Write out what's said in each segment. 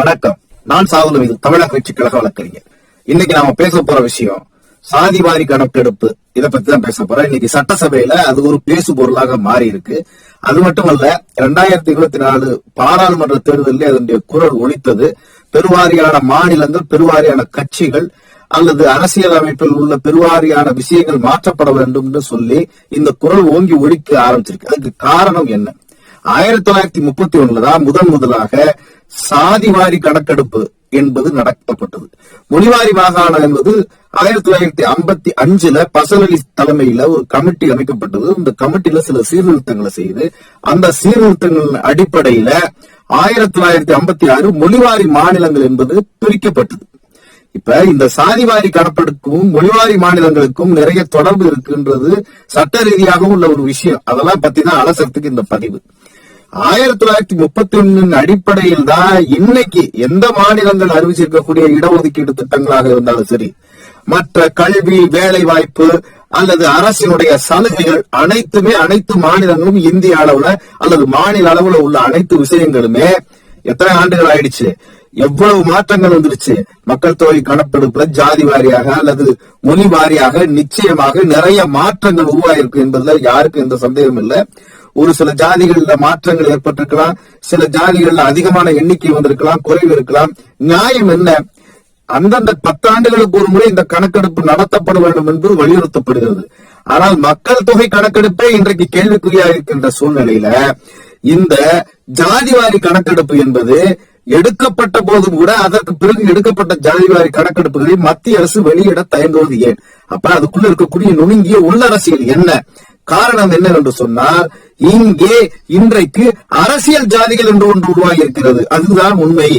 வணக்கம். நான் சாகுல மீது தமிழக கட்சி கழக வழக்கறிஞர். இன்னைக்கு நாம பேச போற விஷயம் சாதிவாரி கணக்கெடுப்பு. இத பத்தி தான் பேச போறோம். இன்னைக்கு சட்டசபையில அது ஒரு பேசு பொருளாக மாறி இருக்கு. அது மட்டுமல்ல இரண்டாயிரத்தி இருபத்தி நாலு பாராளுமன்ற தேர்தலில் அதனுடைய குரல் ஒழித்தது பெருவாரியான மாநிலங்கள் பெருவாரியான கட்சிகள் அல்லது அரசியல் அமைப்பில் உள்ள பெருவாரியான விஷயங்கள் மாற்றப்பட வேண்டும் என்று சொல்லி இந்த குரல் ஓங்கி ஒழிக்க ஆரம்பிச்சிருக்கு. அதுக்கு காரணம் என்ன? ஆயிரத்தி தொள்ளாயிரத்தி முப்பத்தி ஒண்ணுல தான் முதன் முதலாக சாதிவாரி கணக்கெடுப்பு என்பது நடத்தப்பட்டது. மொழிவாரி மாகாணம் என்பது ஆயிரத்தி தொள்ளாயிரத்தி ஐம்பத்தி அஞ்சுல பசலலி தலைமையில ஒரு கமிட்டி அமைக்கப்பட்டது. இந்த கமிட்டியில சில சீர்திருத்தங்களை செய்து அந்த சீர்திருத்தங்களின் அடிப்படையில ஆயிரத்தி தொள்ளாயிரத்தி ஐம்பத்தி ஆறு மொழிவாரி மாநிலங்கள் என்பது பிரிக்கப்பட்டது. இப்ப இந்த சாதிவாரி கணக்கெடுப்பும் மொழிவாரி மாநிலங்களுக்கும் நிறைய தொடர்பு இருக்குன்றது சட்ட ரீதியாகவும் உள்ள ஒரு விஷயம். அதெல்லாம் பத்தி தான் அலசத்துக்கு இந்த பதிவு. ஆயிரத்தி தொள்ளாயிரத்தி முப்பத்தி ஒன்னின் அடிப்படையில் தான் இன்னைக்கு எந்த மாநிலங்கள் அறிவிச்சிருக்கக்கூடிய இடஒதுக்கீடு திட்டங்களாக இருந்தாலும் சரி மற்ற கல்வி வேலை வாய்ப்பு அல்லது அரசினுடைய சலுகைகள் அனைத்துமே அனைத்து மாநிலங்களும் இந்திய அளவுல அல்லது மாநில அளவுல உள்ள அனைத்து விஷயங்களுமே எத்தனை ஆண்டுகள் ஆயிடுச்சு? எவ்வளவு மாற்றங்கள் வந்துருச்சு மக்கள் தொகை கணப்பெடுப்புல ஜாதி வாரியாக அல்லது மொழி வாரியாக நிச்சயமாக நிறைய மாற்றங்கள் உருவாயிருக்கு என்பதுல யாருக்கும் எந்த சந்தேகம் இல்லை. ஒரு சில ஜாதிகள்ல மாற்றங்கள் ஏற்பட்டிருக்கலாம். சில ஜாதிகள்ல அதிகமான எண்ணிக்கை வந்திருக்கலாம் குறைவு இருக்கலாம். நியாயம் என்ன? அந்தந்த பத்தாண்டுகளுக்கு ஒரு முறை இந்த கணக்கெடுப்பு நடத்தப்பட வேண்டும் என்று வலியுறுத்தப்படுகிறது. ஆனால் மக்கள் தொகை கணக்கெடுப்பே இன்றைக்கு கேள்விக்குறியா இருக்கின்ற சூழ்நிலையில இந்த ஜாதிவாரி கணக்கெடுப்பு என்பது எடுக்கப்பட்ட போதும் கூட அதற்கு பிறகு எடுக்கப்பட்ட ஜாதிவாரி கணக்கெடுப்புகளை மத்திய அரசு வெளியிட தயங்குவது ஏன்? அப்ப அதுக்குள்ள இருக்கக்கூடிய நுணுங்கிய உள்ளரசியல் என்ன? காரணம் என்னவென்று சொன்னால் இங்கே இன்றைக்கு அரசியல் ஜாதிகள் என்று ஒன்று உருவாகி இருக்கிறது அதுதான் உண்மை.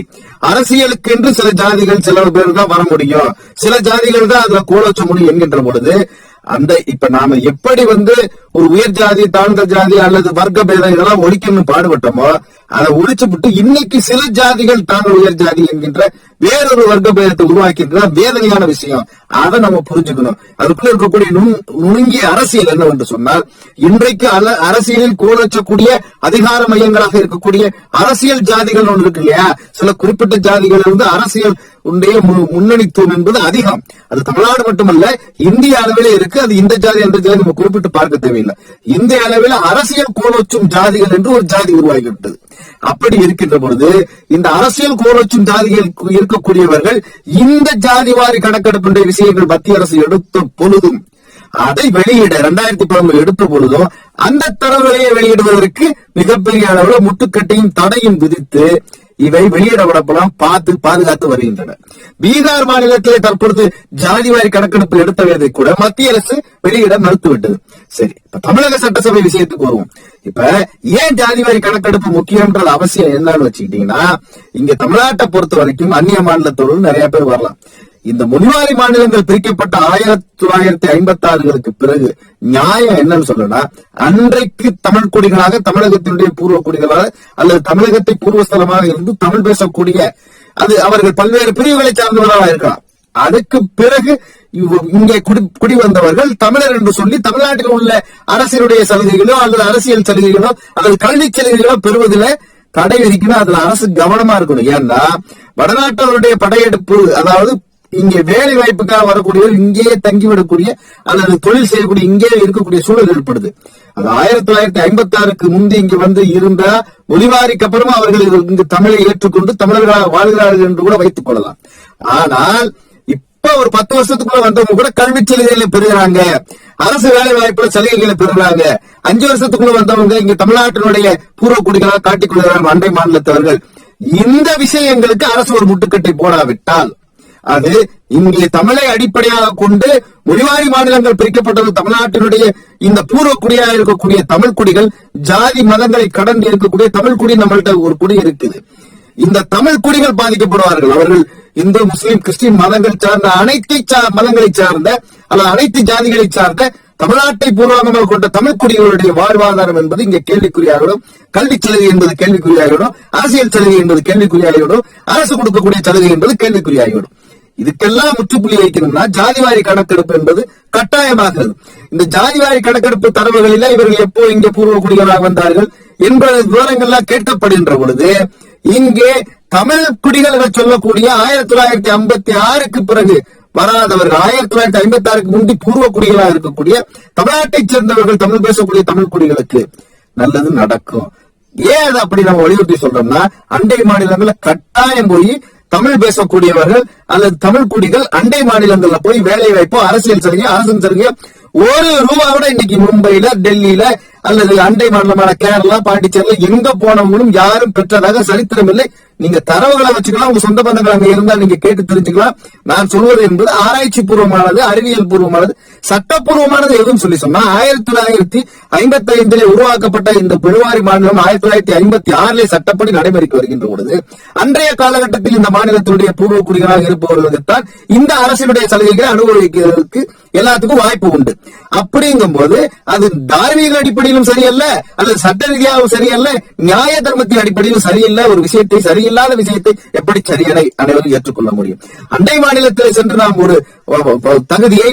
அரசியலுக்கு என்று சில ஜாதிகள் சில பேர் தான் வர முடியும். சில ஜாதிகள் தான் அதுல கோலச்ச முடியும் என்கின்ற பொழுது அந்த இப்ப நாம எப்படி வந்து ஒரு உயர் ஜாதி தாழ்ந்த ஜாதி அல்லது வர்க்க பேதம் இதெல்லாம் ஒழிக்கணும்னு பாடுபட்டோமோ அதை உடைச்சுவிட்டு இன்னைக்கு சில ஜாதிகள் தாங்கள் உயர் ஜாதி என்கின்ற வேறொரு வர்க்க பேரத்தை உருவாக்கின்ற வேதனையான விஷயம். அதை நம்ம புரிஞ்சுக்கணும். அதுக்குள்ள இருக்கக்கூடிய நுண் நுணுங்கிய அரசியல் என்னவென்று சொன்னால் இன்றைக்கு அல- அரசியலில் கோலச்சக்கூடிய அதிகார மையங்களாக இருக்கக்கூடிய அரசியல் ஜாதிகள் ஒன்று இருக்கு இல்லையா? சில குறிப்பிட்ட ஜாதிகள் இருந்து அரசியல் உடைய மு- முன்னணித்துவம் என்பது அதிகம். அது தமிழ்நாடு மட்டுமல்ல இந்திய அளவிலே இருக்கு. அது இந்த ஜாதி அந்த ஜாதி நம்ம குறிப்பிட்டு பார்க்க தேவையில்லை. இந்திய அளவில் அரசியல் கோலோச்சும் ஜாதிகள் என்று ஒரு ஜாதி உருவாகிவிட்டது. அப்படி இருக்கின்ற பொழுது இந்த அரசியல் கோலோச்சும் ஜாதிகள் இருக்கக்கூடியவர்கள் இந்த ஜாதிவாரி கணக்கெடுப்புன்ற விஷயங்கள் மத்திய அரசு எடுத்த பொழுதும் அதை வெளியிட இரண்டாயிரத்தி பதினொன்று எடுத்த பொழுதும் அந்த தரவுகளையே வெளியிடுவதற்கு மிகப்பெரிய அளவில் முட்டுக்கட்டையும் தடையும் விதித்து இவை வெளியிட பார்த்து பாதுகாத்து வருகின்றன. பீகார் மாநிலத்திலே தற்பொழுது ஜாதிவாரி கணக்கெடுப்பு எடுத்த கூட மத்திய அரசு வெளியிட மறுத்துவிட்டது. சரி இப்ப தமிழக சட்டசபை விஷயத்துக்கு வருவோம். இப்ப ஏன் ஜாதிவாரி கணக்கெடுப்பு முக்கியம்ன்றது அவசியம் என்னன்னு வச்சுக்கிட்டீங்கன்னா இங்க தமிழ்நாட்டை பொறுத்த வரைக்கும் அந்நிய மாநிலத்தோடு நிறைய பேர் வரலாம். இந்த மொழிவாரி மாநிலங்கள் பிரிக்கப்பட்ட ஆயிரத்தி தொள்ளாயிரத்தி ஐம்பத்தி ஆறுகளுக்கு பிறகு நியாயம் என்னன்னு சொல்லனா அன்றைக்கு தமிழ் குடிகளாக தமிழகத்தினுடைய பூர்வ குடிகளாக அல்லது தமிழகத்தை பூர்வஸ்தலமாக இருந்து தமிழ் பேசக்கூடிய அது அவர்கள் பல்வேறு பிரிவுகளை சார்ந்தவர்களாக இருக்கலாம். அதுக்கு பிறகு இங்கே குடி குடி வந்தவர்கள் தமிழர் என்று சொல்லி தமிழ்நாட்டில் உள்ள அரசினுடைய சலுகைகளோ அல்லது அரசியல் சலுகைகளோ அல்லது கல்வி சலுகைகளோ பெறுவதில் தடை விதிக்கணும். அதுல அரசு கவனமா இருக்கணும். ஏன்னா வடநாட்டவருடைய படையெடுப்பு அதாவது இங்கே வேலை வாய்ப்புக்காக வரக்கூடியவர் இங்கேயே தங்கிவிடக்கூடிய அல்லது தொழில் செய்யக்கூடிய இங்கே இருக்கக்கூடிய சூழல் ஏற்படுது. அது ஆயிரத்தி தொள்ளாயிரத்தி ஐம்பத்தி ஆறுக்கு முந்தி இங்க வந்து இருந்த ஒளிவாரிக்கு அப்புறமா அவர்கள் இங்கு தமிழை ஏற்றுக்கொண்டு தமிழர்களாக வாழ்கிறார்கள் என்று கூட வைத்துக் கொள்ளலாம். ஆனால் இப்ப ஒரு பத்து வருஷத்துக்குள்ள வந்தவங்க கூட கல்வி சலுகைகளை பெறுகிறாங்க. அரசு வேலை வாய்ப்புல சலுகைகளை பெறுகிறாங்க. அஞ்சு வருஷத்துக்குள்ள வந்தவங்க இங்க தமிழ்நாட்டினுடைய பூர்வ குடிகளாக காட்டிக் கொள்கிறார்கள் அண்டை மாநிலத்தவர்கள். இந்த விஷயங்களுக்கு அரசு ஒரு முட்டுக்கட்டை போடாவிட்டால் அது இங்கே தமிழை அடிப்படையாக கொண்டு மொழிவாரி மாநிலங்கள் பிரிக்கப்பட்டது தமிழ்நாட்டினுடைய இந்த பூர்வ குடியாக இருக்கக்கூடிய தமிழ் குடிகள் ஜாதி மதங்களை கடந்து இருக்கக்கூடிய தமிழ் குடி நம்மள்ட்ட ஒரு குடி இருக்குது. இந்த தமிழ் குடிகள் பாதிக்கப்படுவார்கள். அவர்கள் இந்து முஸ்லிம் கிறிஸ்டின் மதங்கள் சார்ந்த அனைத்து சா- மதங்களை சார்ந்த அல்லது அனைத்து ஜாதிகளை சார்ந்த தமிழ்நாட்டை பூர்வாங்கமாக கொண்ட தமிழ் குடிகளுடைய வாழ்வாதாரம் என்பது இங்கே கேள்விக்குறியாகிடும் கல்வி சலுகை என்பது கேள்விக்குறியாகிடும் அரசியல் சலுகை என்பது கேள்விக்குறியாகிவிடும் அரசு கொடுக்கக்கூடிய சலுகை என்பது கேள்விக்குறியாகிடும் இதுக்கெல்லாம் முற்றுப்புள்ளி வைக்கணும்னா ஜாதிவாரி கணக்கெடுப்பு என்பது கட்டாயமாகிறது. இந்த ஜாதிவாரி கணக்கெடுப்பு தரவுகளில இவர்கள் எப்போ இங்கே பூர்வ குடிகளாக வந்தார்கள் என்பது விவரங்கள்லாம் கேட்கப்படுகின்ற பொழுது இங்கே தமிழ் குடிகள் சொல்லக்கூடிய ஆயிரத்தி தொள்ளாயிரத்தி ஐம்பத்தி ஆறுக்கு பிறகு வராதவர்கள் ஆயிரத்தி தொள்ளாயிரத்தி ஐம்பத்தி ஆறுக்கு முந்தி பூர்வ குடிகளாக இருக்கக்கூடிய தமிழ்நாட்டைச் சேர்ந்தவர்கள் தமிழ் பேசக்கூடிய தமிழ் குடிகளுக்கு நல்லது நடக்கும். ஏன் அதை அப்படி நம்ம வலியுறுத்தி சொல்றோம்னா அண்டை மாநிலங்கள்ல கட்டாயம் போய் தமிழ் பேசக்கூடியவர்கள் அல்லது தமிழ் குடிகள் அண்டை மாநிலங்கள்ல போய் வேலை வாய்ப்போ அரசியல் சலுகை அரசு சலுகை ஒரு ரூபா கூட இன்னைக்கு மும்பைல டெல்லியில அல்லது அண்டை மாநிலமான கேரளா பாண்டிச்சேரியில எங்க போனவங்களும் யாரும் பெற்றதாக சரித்திரம் இல்லை. நீங்க தரவுகளை வச்சுக்கலாம் உங்க சொந்த பந்தங்கள் அங்க இருந்தா நீங்க கேட்டு தெரிஞ்சுக்கலாம். நான் சொல்வது என்பது ஆராய்ச்சி பூர்வமானது அறிவியல் பூர்வமானது சட்டப்பூர்வமானது எதுவும் சொல்லி சொன்னா ஆயிரத்தி தொள்ளாயிரத்தி ஐம்பத்தி ஐந்திலே உருவாக்கப்பட்ட இந்த பிழுவாரி மாநிலம் ஆயிரத்தி தொள்ளாயிரத்தி ஐம்பத்தி ஆறிலே சட்டப்படி நடைமுறைக்கு வருகின்ற பொழுது அன்றைய காலகட்டத்தில் இந்த மாநிலத்தினுடைய பூர்வ குடிகளாக இருப்பவர்களுக்குத்தான் இந்த அரசினுடைய சலுகைகளை அனுபவிக்கிறதுக்கு எல்லாத்துக்கும் வாய்ப்பு உண்டு. அப்படிங்கும் போது அது தார்மீக அடிப்படையிலும் சரியல்ல அல்லது சட்ட ரீதியாகவும் சரியல்ல நியாய தர்மத்தின் அடிப்படையிலும் சரியில்லை ஒரு விஷயத்தை சரியில்லாத விஷயத்தை எப்படி சரியனை அனைவரும் ஏற்றுக்கொள்ள முடியும்? அண்டை மாநிலத்தில் சென்று நாம் ஒரு தகுதியை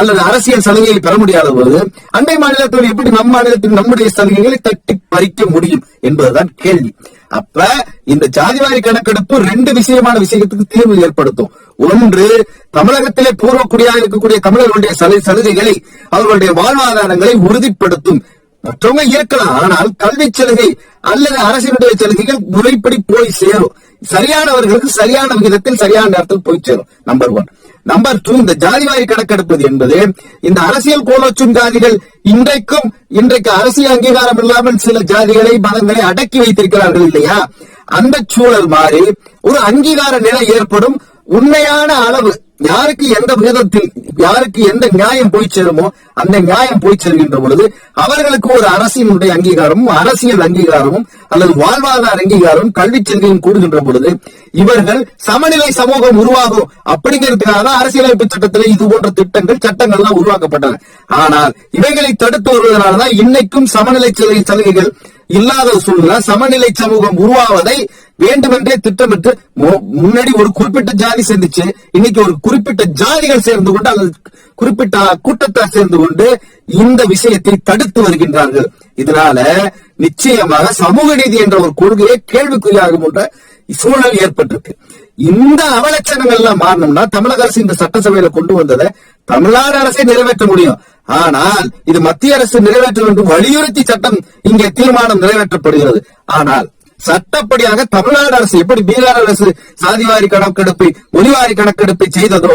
அல்லது அரசியல் சலுகையை பெற முடியாத போது அண்டை மாநிலத்தில் எப்படி நம் மாநிலத்தில் நம்முடைய சலுகைகளை தட்டி பறிக்க முடியும் என்பதுதான் கேள்வி. அப்ப இந்த ஜாதிவாரி கணக்கெடுப்பு ரெண்டு விஷயமான விஷயத்துக்கு தீர்வு ஏற்படுத்தும். ஒன்று தமிழகத்திலே பூர்வக்குடியாக இருக்கக்கூடிய தமிழர்களுடைய சலுகைகளை அவர்களுடைய வாழ்வாதாரங்களை உறுதிப்படுத்தும். மற்றவங்க இருக்கலாம். ஆனால் கல்வி சலுகை அல்லது அரசினுடைய சலுகைகள் முறைப்படி போய் சேரும். சரியானவர்களுக்கு சரியான விகிதத்தில் சரியான நேரத்தில் போய் சேரும். நம்பர் ஒன் நம்பர் டூ இந்த ஜாதிவாரி கணக்கெடுப்பது என்பது இந்த அரசியல் கோலோச்சும் ஜாதிகள் இன்றைக்கும் இன்றைக்கு அரசியல் அங்கீகாரம் இல்லாமல் சில ஜாதிகளை மதங்களை அடக்கி வைத்திருக்கிறார்கள் இல்லையா? அந்த சூழல் மாறி ஒரு அங்கீகார நிலை ஏற்படும் உண்மையான அளவு யாருக்கு எந்த விதத்தில் யாருக்கு எந்த நியாயம் போய் சேருமோ அந்த நியாயம் போய் சேர்கின்ற பொழுது அவர்களுக்கு ஒரு அரசினுடைய அங்கீகாரமும் அரசியல் அங்கீகாரமும் அல்லது வாழ்வாதார அங்கீகாரமும் கல்வி சந்தையும் கூடுகின்ற பொழுது இவர்கள் சமநிலை சமூகம் உருவாகும். அப்படிங்கிறதுக்காக தான் அரசியலமைப்பு சட்டத்தில் இது போன்ற திட்டங்கள் சட்டங்கள்லாம் உருவாக்கப்பட்டன. ஆனால் இவைகளை தடுத்து வருவதனால்தான் இன்னைக்கும் சமநிலை சலுகை சலுகைகள் இல்லாத சூழ்நிலை சமநிலை சமூகம் உருவாவதை வேண்டுமென்றே திட்டமிட்டு மு- முன்னாடி ஒரு குறிப்பிட்ட ஜாதி சேர்ந்துச்சு இன்னைக்கு ஒரு குறிப்பிட்ட ஜாதிகள் சேர்ந்து கொண்டு அல்லது குறிப்பிட்ட கூட்டத்தார் சேர்ந்து கொண்டு இந்த விஷயத்தை தடுத்து வருகின்றார்கள். இதனால நிச்சயமாக சமூக நீதி என்ற ஒரு கொள்கையை கேள்விக்குறியாகும் என்ற சூழல் ஏற்பட்டிருக்கு. இந்த அவலட்சணங்கள் எல்லாம் மாறணும்னா தமிழக அரசு இந்த சட்டசபையில கொண்டு வந்ததை தமிழ்நாடு அரசே நிறைவேற்ற முடியும். ஆனால் இது மத்திய அரசு நிறைவேற்ற வேண்டும் வலியுறுத்தி சட்டம் இங்கே தீர்மானம் நிறைவேற்றப்படுகிறது. ஆனால் சட்டப்படியாக தமிழ்நாடு அரசு எப்படி பீகார் அரசு சாதிவாரி கணக்கெடுப்பை ஒலிவாரி கணக்கெடுப்பை செய்ததோ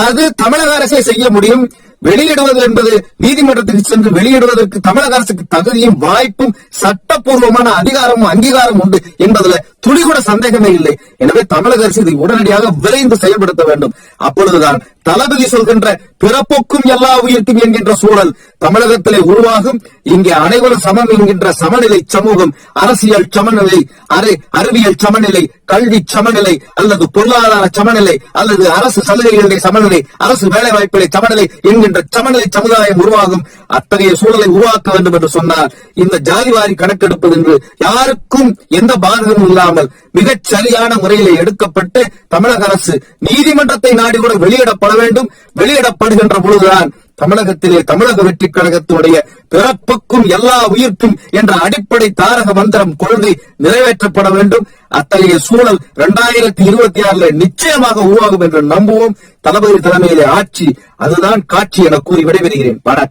அது தமிழக அரசே செய்ய முடியும். வெளியிடுவது என்பது நீதிமன்றத்துக்கு சென்று வெளியிடுவதற்கு தமிழக அரசுக்கு தகுதியும் வாய்ப்பும் சட்டப்பூர்வமான அதிகாரமும் அங்கீகாரம் உண்டு என்பதுல துளி கூட சந்தேகமே இல்லை. எனவே தமிழக அரசு இதை உடனடியாக விரைந்து செயல்படுத்த வேண்டும். அப்பொழுதுதான் தளபதி சொல்கின்ற பிறப்புக்கும் எல்லா உயிர்க்கும் என்கின்ற சூழல் தமிழகத்திலே உருவாகும். இங்கே அனைவரும் சமம் என்கின்ற சமநிலை சமூகம் அரசியல் சமநிலை அரை அறிவியல் சமநிலை கல்வி சமநிலை அல்லது பொருளாதார சமநிலை அல்லது அரசு சலுகைகளுடைய சமநிலை அரசு வேலை வாய்ப்புகளை சமநிலை என்கின்ற சமநிலை சமுதாயம் உருவாகும். அத்தகைய சூழலை உருவாக்க வேண்டும் என்று சொன்னால் இந்த ஜாதிவாரி கணக்கெடுப்பது என்று யாருக்கும் எந்த பாதகமும் இல்லாமல் மிகச் சரியான முறையில் எடுக்கப்பட்டு தமிழக அரசு நீதிமன்றத்தை நாடி கூட வெளியிடப்பட வேண்டும். வெளியிடப்படுகின்ற பொழுதுதான் தமிழகத்திலே தமிழக வெற்றி கழகத்தினுடைய பிறப்புக்கும் எல்லா உயிர்க்கும் என்ற அடிப்படை தாரக மந்திரம் கொள்கை நிறைவேற்றப்பட வேண்டும். அத்தகைய சூழல் இரண்டாயிரத்தி இருபத்தி ஆறுல நிச்சயமாக உருவாகும் என்று நம்புவோம். தளபதி தலைமையிலே ஆட்சி அதுதான் காட்சி என கூறி விடைபெறுகிறேன். வணக்கம்.